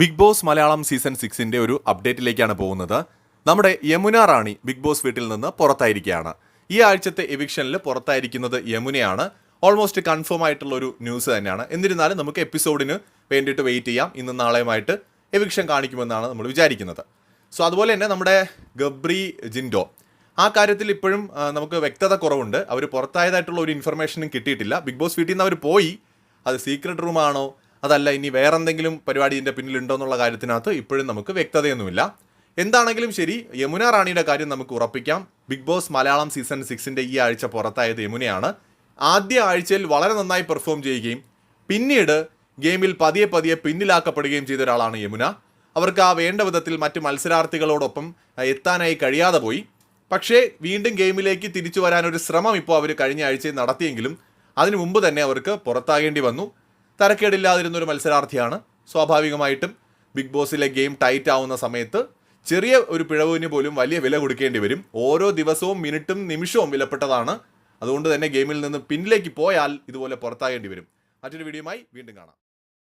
Big Boss Malayalam season സിക്സിന്റെ ഒരു അപ്ഡേറ്റിലേക്കാണ് പോകുന്നത്. നമ്മുടെ യമുന റാണി ബിഗ് ബോസ് വീട്ടിൽ നിന്ന് പുറത്തായിരിക്കുകയാണ്. ഈ ആഴ്ചത്തെ എവിക്ഷനിൽ പുറത്തായിരിക്കുന്നത് യമുനയാണ്. ഓൾമോസ്റ്റ് കൺഫേം ആയിട്ടുള്ള ഒരു ന്യൂസ് തന്നെയാണ്. എന്നിരുന്നാലും നമുക്ക് എപ്പിസോഡിന് വേണ്ടിയിട്ട് വെയിറ്റ് ചെയ്യാം. ഇന്ന് നാളെയുമായിട്ട് എവിക്ഷൻ കാണിക്കുമെന്നാണ് നമ്മൾ വിചാരിക്കുന്നത്. സോ അതുപോലെ തന്നെ നമ്മുടെ ഗബ്രി ജിൻഡോ. ആ കാര്യത്തിൽ ഇപ്പോഴും നമുക്ക് വ്യക്തത കുറവുണ്ട്. അവർ പുറത്തായതായിട്ടുള്ള ഒരു ഇൻഫർമേഷനും കിട്ടിയിട്ടില്ല. ബിഗ് ബോസ് വീട്ടിൽ നിന്ന് അവർ പോയി. അത് സീക്രട്ട് റൂമാണോ അതല്ല ഇനി വേറെന്തെങ്കിലും പരിപാടി ഇതിന്റെ പിന്നിലുണ്ടോ എന്നുള്ള കാര്യത്തിനകത്ത് ഇപ്പോഴും നമുക്ക് വ്യക്തതയൊന്നുമില്ല. എന്താണെങ്കിലും ശരി യമുന റാണിയുടെ കാര്യം നമുക്ക് ഉറപ്പിക്കാം. ബിഗ് ബോസ് മലയാളം സീസൺ സിക്സിന്റെ ഈ ആഴ്ച പുറത്തായത് യമുനയാണ്. ആദ്യ ആഴ്ചയിൽ വളരെ നന്നായി പെർഫോം ചെയ്യുകയും പിന്നീട് ഗെയിമിൽ പതിയെ പതിയെ പിന്നിലാക്കപ്പെടുകയും ചെയ്ത ഒരാളാണ് യമുന. അവർക്ക് ആ വേണ്ട വിധത്തിൽ മറ്റ് മത്സരാർത്ഥികളോടൊപ്പം എത്താനായി കഴിയാതെ പോയി. പക്ഷേ വീണ്ടും ഗെയിമിലേക്ക് തിരിച്ചു വരാനൊരു ശ്രമം ഇപ്പോൾ അവർ കഴിഞ്ഞ ആഴ്ചയിൽ നടത്തിയെങ്കിലും അതിനു മുമ്പ് തന്നെ അവർക്ക് പുറത്താകേണ്ടി വന്നു. തരക്കേടില്ലാതിരുന്ന ഒരു മത്സരാർത്ഥിയാണ്. സ്വാഭാവികമായിട്ടും ബിഗ് ബോസിലെ ഗെയിം ടൈറ്റ് ആവുന്ന സമയത്ത് ചെറിയ ഒരു പിഴവിന് പോലും വലിയ വില കൊടുക്കേണ്ടി വരും. ഓരോ ദിവസവും മിനിറ്റും നിമിഷവും വിലപ്പെട്ടതാണ്. അതുകൊണ്ട് തന്നെ ഗെയിമിൽ നിന്ന് പിന്നിലേക്ക് പോയാൽ ഇതുപോലെ പുറത്താകേണ്ടി വരും. മറ്റൊരു വീഡിയോയുമായി വീണ്ടും കാണാം.